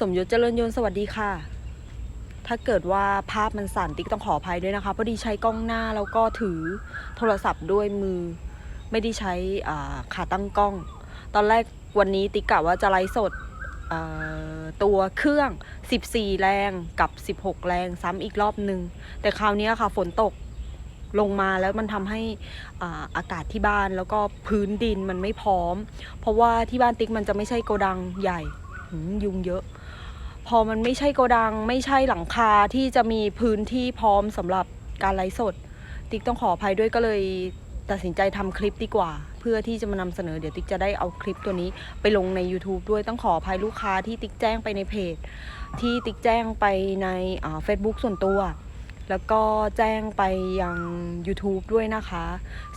สมยศเจริญยนสวัสดีค่ะ ถ้าเกิดว่าภาพมันสั่นติ๊กต้องขออภัยด้วยนะคะพอดีใช้กล้องหน้าแล้วก็ถือโทรศัพท์ด้วยมือ ไม่ได้ใช้ขาตั้งกล้อง ตอนแรกวันนี้ติ๊กกะว่าจะไลฟ์สดตัวเครื่อง 14 แรงกับ 16 แรงซ้ำอีกรอบหนึ่ง แต่คราวนี้ค่ะฝนตกลงมาแล้วมันทำให้อาอากาศที่บ้านแล้วก็พื้นดินมันไม่พร้อม เพราะว่าที่บ้านติ๊กมันจะไม่ใช่โกดังใหญ่ยุงเยอะ พอมันไม่ใช่โกดัง ไม่ใช่หลังคาที่จะมีพื้นที่พร้อมสำหรับการไลฟ์สด ติ๊กต้องขออภัยด้วยก็เลยตัดสินใจทำคลิปดีกว่า เพื่อที่จะมานำเสนอเดี๋ยวติ๊กจะได้เอาคลิปตัวนี้ไปลงใน YouTube ด้วยต้องขออภัยลูกค้าที่ติ๊กแจ้งไปในเพจ ที่ติ๊กแจ้งไปในเฟซบุ๊กส่วนตัว แล้วก็แจ้งไปยัง YouTube ด้วยนะคะ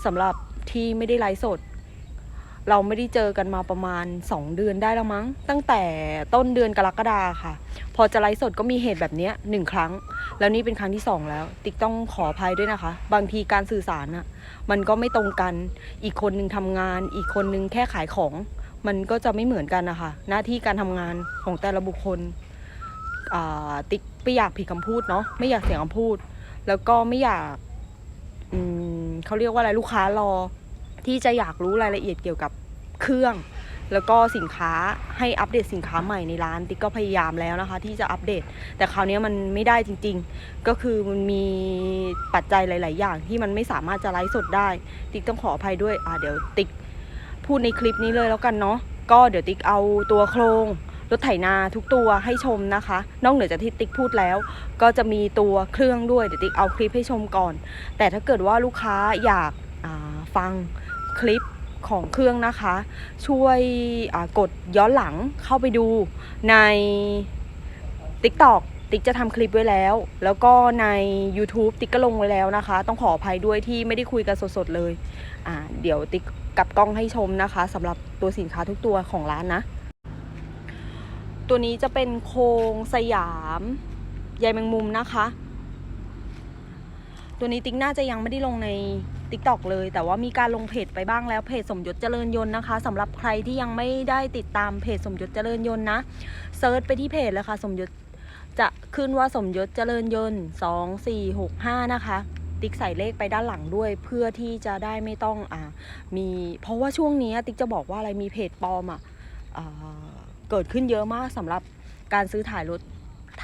สำหรับที่ไม่ได้ไลฟ์สด เราไม่ได้เจอกันมาประมาณ 2 เดือนได้แล้วมั้ง ตั้งแต่ต้นเดือนกรกฎาค่ะ พอจะไลฟ์สดก็มีเหตุแบบนี้หนึ่งครั้ง แล้วนี่เป็นครั้งที่สองแล้ว ติ๊กต้องขออภัยด้วยนะคะ บางทีการสื่อสารน่ะมันก็ไม่ตรงกันอีกคนนึงทำงาน อีกคนนึงแค่ขายของ มันก็จะไม่เหมือนกันนะคะหน้าที่การทำงานของแต่ละบุคคลอ่าติ๊กไม่อยากผิดคำพูดเนาะไม่อยากเสียงคำพูด แล้วก็ไม่อยากเขาเรียกว่าอะไรลูกค้ารอ ที่จะอยากรู้รายละเอียดเกี่ยวกับเครื่อง แล้วก็สินค้าให้อัปเดตสินค้าใหม่ในร้านติ๊กก็พยายามแล้วนะคะ ที่จะอัปเดต แต่คราวนี้มันไม่ได้จริง ๆ ก็คือมันมีปัจจัยหลาย ๆ อย่างที่มันไม่สามารถจะไลฟ์สดได้ ติ๊กต้องขออภัยด้วยอ่าเดี๋ยวติ๊กพูดในคลิปนี้เลยแล้วกันเนาะก็เดี๋ยวติ๊กเอาตัวโครงรถไถนาทุกตัวให้ชมนะคะ นอกเหนือจากที่ติ๊กพูดแล้ว ก็จะมีตัวเครื่องด้วยเดี๋ยวติ๊กเอาคลิปให้ชมก่อน แต่ถ้าเกิดว่าลูกค้าอยากอ่าฟัง คลิปของเครื่องนะคะ ช่วยกดย้อนหลังเข้าไปดูใน TikTok ติ๊กจะทำคลิปไว้แล้ว แล้วก็ใน YouTube ติ๊กก็ลงไว้แล้วนะคะ ต้องขออภัยด้วยที่ไม่ได้คุยกันสดๆเลยอ่าเดี๋ยวติ๊กกับกล้องให้ชมนะคะสำหรับตัวสินค้าทุกตัวของร้านนะ ตัวนี้จะเป็นโครงสยามใยแมงมุมนะคะ ตัวนี้ติ๊กน่าจะยังไม่ได้ลงใน ติ๊กตอกเลย แต่ว่ามีการลงเพจไปบ้างแล้วเพจสมยศเจริญยนต์นะคะสำหรับใครที่ยังไม่ได้ติดตามเพจสมยศเจริญยนต์นะเซิร์ชไปที่เพจเลยค่ะ สมยศจะขึ้นว่าสมยศเจริญยนต์สองสี่หกห้านะคะ ติ๊กใส่เลขไปด้านหลังด้วย เพื่อที่จะได้ไม่ต้องอ่ามีเพราะว่าช่วงนี้ติ๊กจะบอกว่าอะไรมีเพจปลอมอะอ่าเกิดขึ้นเยอะมากสำหรับการซื้อถ่ายรถ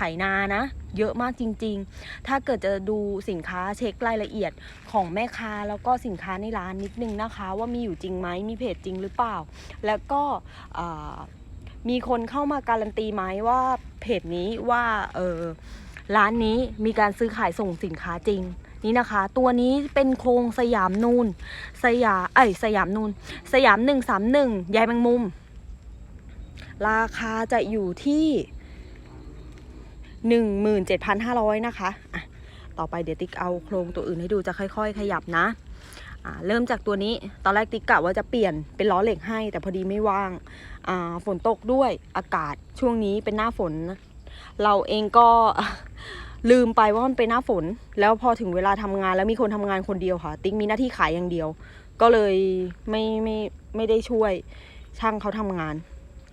ไถนานะ เยอะมากจริง ๆ ถ้าเกิดจะดูสินค้าเช็ครายละเอียดของแม่ค้าแล้วก็สินค้าในร้านนิดนึงนะคะ ว่ามีอยู่จริงไหมมีเพจจริงหรือเปล่า แล้วก็มีคนเข้ามาการันตีไหมว่าเพจนี้ว่าเออร้านนี้มีการซื้อขายส่งสินค้าจริงนี่นะคะ ตัวนี้เป็นโครงสยามนูนสยามเอ้ยสยามนูนสยามหนึ่งสามหนึ่งยายแมงมุม ราคาจะอยู่ที่ หนึ่งหมื่นเจ็ดพันห้าร้อยนะคะอะต่อไปเดี๋ยวติ๊กเอาโครงตัวอื่นให้ดูจะค่อย ๆ ขยับนะอ่าเริ่มจากตัวนี้ตอนแรกติ๊กกะว่าจะเปลี่ยนเป็นล้อเหล็กให้ แต่พอดีไม่ว่างอ่าฝนตกด้วยอากาศช่วงนี้เป็นหน้าฝน เราเองก็ลืมไปว่ามันเป็นหน้าฝน แล้วพอถึงเวลาทำงานแล้วมีคนทำงานคนเดียวค่ะ ติ๊กมีหน้าที่ขายอย่างเดียว ก็เลยไม่ไม่ไม่ได้ช่วยช่างเขาทำงาน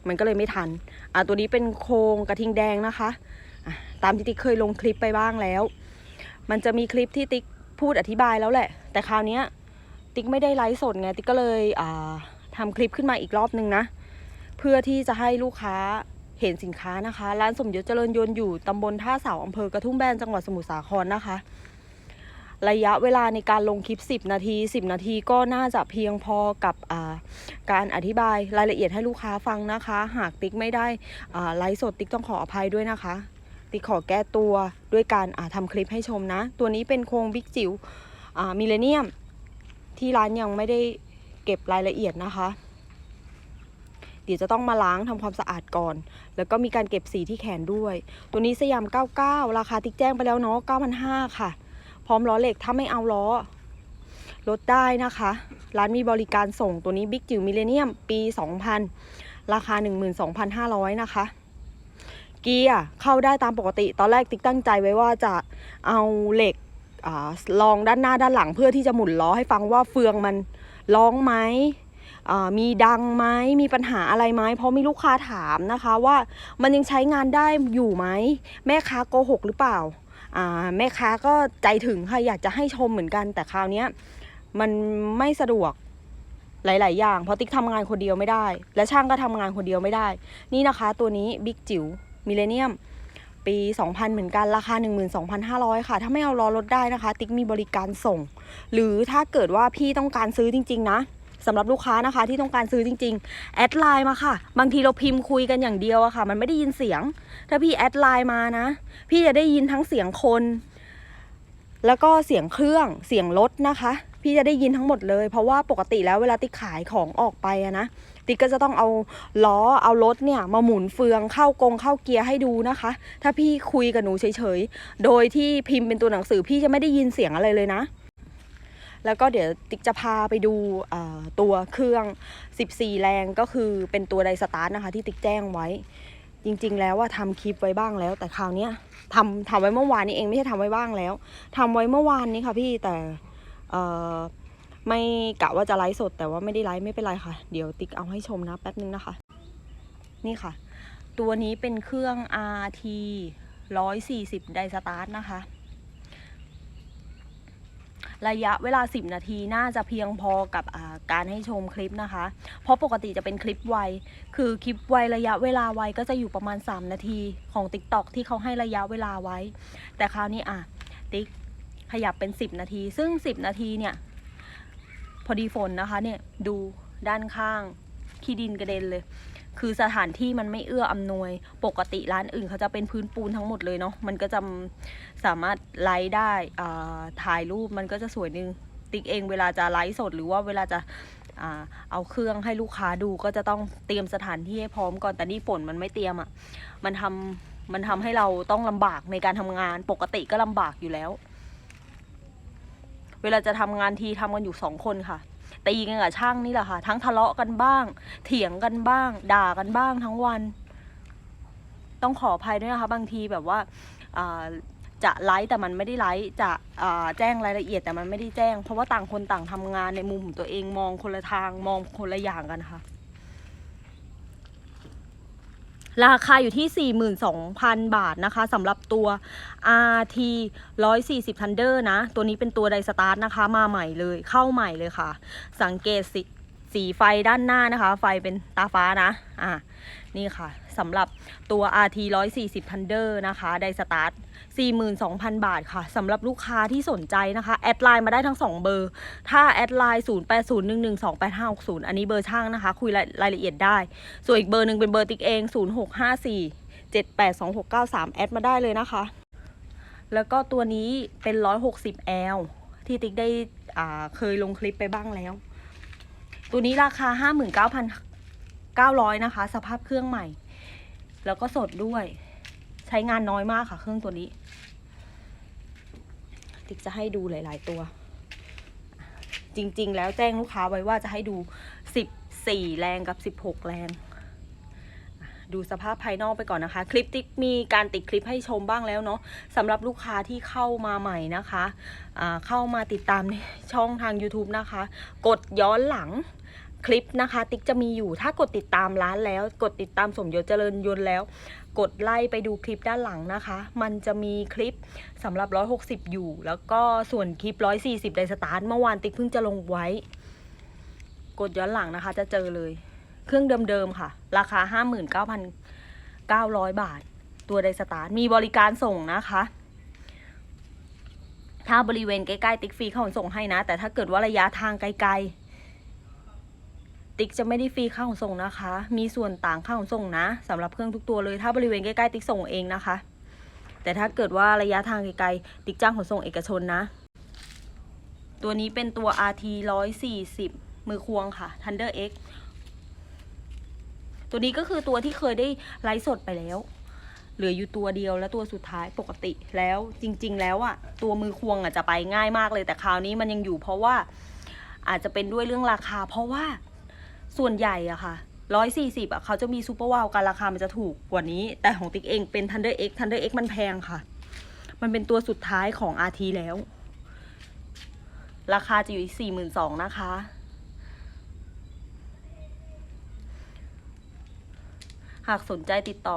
มันก็เลยไม่ทันอ่าตัวนี้เป็นโครงกระทิงแดงนะคะ ตามที่ติ๊กเคยลงคลิปไปบ้างแล้ว มันจะมีคลิปที่ติ๊กพูดอธิบายแล้วแหละ แต่คราวนี้ติ๊กไม่ได้ไลฟ์สดไง ติ๊กก็เลยอ่าทำคลิปขึ้นมาอีกรอบนึงนะ เพื่อที่จะให้ลูกค้าเห็นสินค้านะคะ ร้านสมยศเจริญยนต์อยู่ตำบลท่าเสาอำเภอกระทุ่มแบนจังหวัดสมุทรสาครนะคะ ระยะเวลาในการลงคลิป 10 นาที 10 นาทีก็น่าจะเพียงพอกับาการอธิบายรายละเอียดให้ลูกค้าฟังนะคะ หากติ๊กไม่ได้ไลฟ์สดติ๊กต้องขออภัยด้วยนะคะ ติขอแก้ตัวด้วยการอ่าทำคลิปให้ชมนะ ตัวนี้เป็นโครงบิ๊กจิ๋วมิเลเนียม ที่ร้านยังไม่ได้เก็บรายละเอียดนะคะ เดี๋ยวจะต้องมาล้างทำความสะอาดก่อน แล้วก็มีการเก็บสีที่แขนด้วย ตัวนี้สยาม 99 ราคาติ๊กแจ้งไปแล้วเนาะ9,500 ค่ะ พร้อมล้อเหล็กถ้าไม่เอาล้อลดได้นะคะ ร้านมีบริการส่งตัวนี้บิ๊กจิ๋วมิเลเนียมปี 2000 ราคา 12,500 นะคะ เกียร์เข้าได้ตามปกติ ตอนแรกติ๊กตั้งใจไว้ว่าจะเอาเหล็กอลองด้านหน้าด้านหลังเพื่อที่จะหมุนล้อให้ฟังว่าเฟืองมันร้องไหมมีดังไหมมีปัญหาอะไรไหมเพราะมีลูกค้าถามนะคะว่ามันยังใช้งานได้อยู่ไหมแม่ค้าโกหกหรือเปล่าแม่ค้าก็ใจถึงค่ะอยากจะให้ชมเหมือนกัน แต่คราวนี้มันไม่สะดวกหลาย ๆ อย่างเพราะติ๊กทำงานคนเดียวไม่ได้ และช่างก็ทำงานคนเดียวไม่ได้ นี่นะคะตัวนี้บิ๊กจิ๋ว มิเลเนียม ปี 2000 เหมือนกันราคา 12,500 ค่ะ ถ้าไม่เอาล้อรถได้นะคะ ติ๊กมีบริการส่ง หรือถ้าเกิดว่าพี่ต้องการซื้อจริง ๆ นะสำหรับลูกค้านะคะที่ต้องการซื้อจริง ๆ แอดไลน์มาค่ะ บางทีเราพิมพ์คุยกันอย่างเดียวอะค่ะ มันไม่ได้ยินเสียง ถ้าพี่แอดไลน์มานะ พี่จะได้ยินทั้งเสียงคน แล้วก็เสียงเครื่องเสียงรถนะคะ พี่จะได้ยินทั้งหมดเลย เพราะว่าปกติแล้วเวลาติ๊กขายของออกไปอะนะติ๊กก็จะต้องเอาล้อเอารถเนี่ยมาหมุนเฟืองเข้ากงเข้าเกียร์ให้ดูนะคะ ถ้าพี่คุยกับหนูเฉยๆ โดยที่พิมพ์เป็นตัวหนังสือพี่จะไม่ได้ยินเสียงอะไรเลยนะ แล้วก็เดี๋ยวติ๊กจะพาไปดูตัวเครื่อง 14 แรงก็คือเป็นตัวไดสตาร์ทนะคะที่ติ๊กแจ้งไว้ จริงๆ แล้วว่าทำคลิปไว้บ้างแล้ว แต่คราวนี้ทำทำไว้เมื่อวานนี้เองไม่ใช่ทำไว้บ้างแล้วทำไว้เมื่อวานนี้ค่ะพี่แต่ เอ่อไม่กะว่าจะไลฟ์สด แต่ว่าไม่ได้ไลฟ์ไม่เป็นไรค่ะ เดี๋ยวติ๊กเอาให้ชมนะแป๊บนึงนะคะ นี่ค่ะ ตัวนี้เป็นเครื่อง RT 140 ไดสตาร์ทนะคะ ระยะเวลา 10 นาทีน่าจะเพียงพอกับาการให้ชมคลิปนะคะ เพราะปกติจะเป็นคลิปไว คือคลิปไวระยะเวลาไวก็จะอยู่ประมาณ 3 นาทีของ TikTok ที่เขาให้ระยะเวลาไว้ แต่คราวนี้อะ ติ๊ก ขยับเป็น 10 นาที ซึ่ง 10 นาทีเนี่ย พอดีฝนนะคะเนี่ยดูด้านข้างขี้ดินกระเด็นเลย คือสถานที่มันไม่เอื้ออำนวย ปกติร้านอื่นเขาจะเป็นพื้นปูนทั้งหมดเลยเนาะ มันก็จะสามารถไลฟ์ได้ถ่ายรูปมันก็จะสวยนึง ติ๊กเองเวลาจะไลฟ์สดหรือว่าเวลาจะเอาเครื่องให้ลูกค้าดูก็จะต้องเตรียมสถานที่ให้พร้อมก่อน แต่นี่ฝนมันไม่เตรียมอะ่ะ มันทำมันทำให้เราต้องลำบากในการทำงาน ปกติก็ลำบากอยู่แล้ว เวลาจะทำงานทีทำกันอยู่สองคนค่ะตีกันกับช่างนี่แหละค่ะ ทั้งทะเลาะกันบ้าง เถียงกันบ้าง ด่ากันบ้างทั้งวัน ต้องขออภัยด้วยนะคะ บางทีแบบว่าจะไลฟ์แต่มันไม่ได้ไลฟ์จะแจ้งรายละเอียดแต่มันไม่ได้แจ้ง เพราะว่าต่างคนต่างทำงานในมุมของตัวเองมองคนละทางมองคนละอย่างกันค่ะ ราคาอยู่ที่ 42,000 บาทนะคะสำหรับตัว RT 140 Thunder นะ ตัวนี้เป็นตัวไดสตาร์ทนะคะ มาใหม่เลยเข้าใหม่เลยค่ะ สังเกตสีสีไฟด้านหน้านะคะ ไฟเป็นตาฟ้านะ อะ นี่ค่ะสำหรับตัว RT 140 Thunder นะคะไดสตาร์ท42,000 บาทค่ะสำหรับลูกค้าที่สนใจนะคะ แอดไลน์มาได้ทั้ง 2 เบอร์ ถ้าแอดไลน์0801128560 อันนี้เบอร์ช่างนะคะ คุยรายละเอียดได้ ส่วนอีกเบอร์หนึ่งเป็นเบอร์ติ๊กเอง 0654 782693 แอดมาได้เลยนะคะ แล้วก็ตัวนี้เป็น 160L ที่ติ๊กได้เคยลงคลิปไปบ้างแล้ว ตัวนี้ราคา 900 นะคะ สภาพเครื่องใหม่ แล้วก็สดด้วย ใช้งานน้อยมากค่ะ เครื่องตัวนี้ ติ๊กจะให้ดูหลาย ๆ ตัว จริง ๆ แล้วแจ้งลูกค้าไว้ว่าจะให้ดู 14 แรงกับ 16 แรง ดูสภาพภายนอกไปก่อนนะคะ คลิปติ๊กมีการติดคลิปให้ชมบ้างแล้วเนาะสำหรับลูกค้าที่เข้ามาใหม่นะคะอ่าเข้ามาติดตามในช่องทาง YouTube นะคะ กดย้อนหลัง คลิปนะคะ ติ๊กจะมีอยู่ถ้ากดติดตามร้านแล้ว กดติดตามสมยศเจริญยนต์แล้ว กดไล่ไปดูคลิปด้านหลังนะคะ มันจะมีคลิปสำหรับ 160 อยู่ แล้วก็ส่วนคลิป 140ไดสตาร์ทเมื่อวานติ๊กเพิ่งจะลงไว้ กดย้อนหลังนะคะ จะเจอเลย เครื่องเดิมๆค่ะ ราคา 59,900 บาท ตัวไดสตาร์ทมีบริการส่งนะคะถ้าบริเวณใกล้ๆติ๊กฟรีเขาส่งให้นะ แต่ถ้าเกิดว่าระยะทางไกลๆ ติ๊กจะไม่ได้ฟรีค่าขนส่งนะคะ มีส่วนต่างค่าขนส่งนะสำหรับเครื่องทุกตัวเลย ถ้าบริเวณใกล้ๆติ๊กส่งเองนะคะ แต่ถ้าเกิดว่าระยะทางไกลๆติ๊กจ้างขนส่งเอกชนนะ ตัวนี้เป็นตัว RT 140 มือควงค่ะ Thunder X ตัวนี้ก็คือตัวที่เคยได้ไลฟ์สดไปแล้ว เหลืออยู่ตัวเดียวและตัวสุดท้ายปกติแล้วจริง ๆ แล้วอะตัวมือควงอะจะไปง่ายมากเลยแต่คราวนี้มันยังอยู่เพราะว่าอาจจะเป็นด้วยเรื่องราคา เพราะว่า ส่วนใหญ่อะค่ะร้อยสี่สิบอะเขาจะมีซูเปอร์วาลกันราคามันจะถูกกว่านี้ แต่ของติ๊กเองเป็นทันเดอร์เอ็กทันเดอร์เอ็กมันแพงค่ะ มันเป็นตัวสุดท้ายของอาทีแล้ว ราคาจะอยู่ที่สี่หมื่นสองนะคะ หากสนใจติดต่อ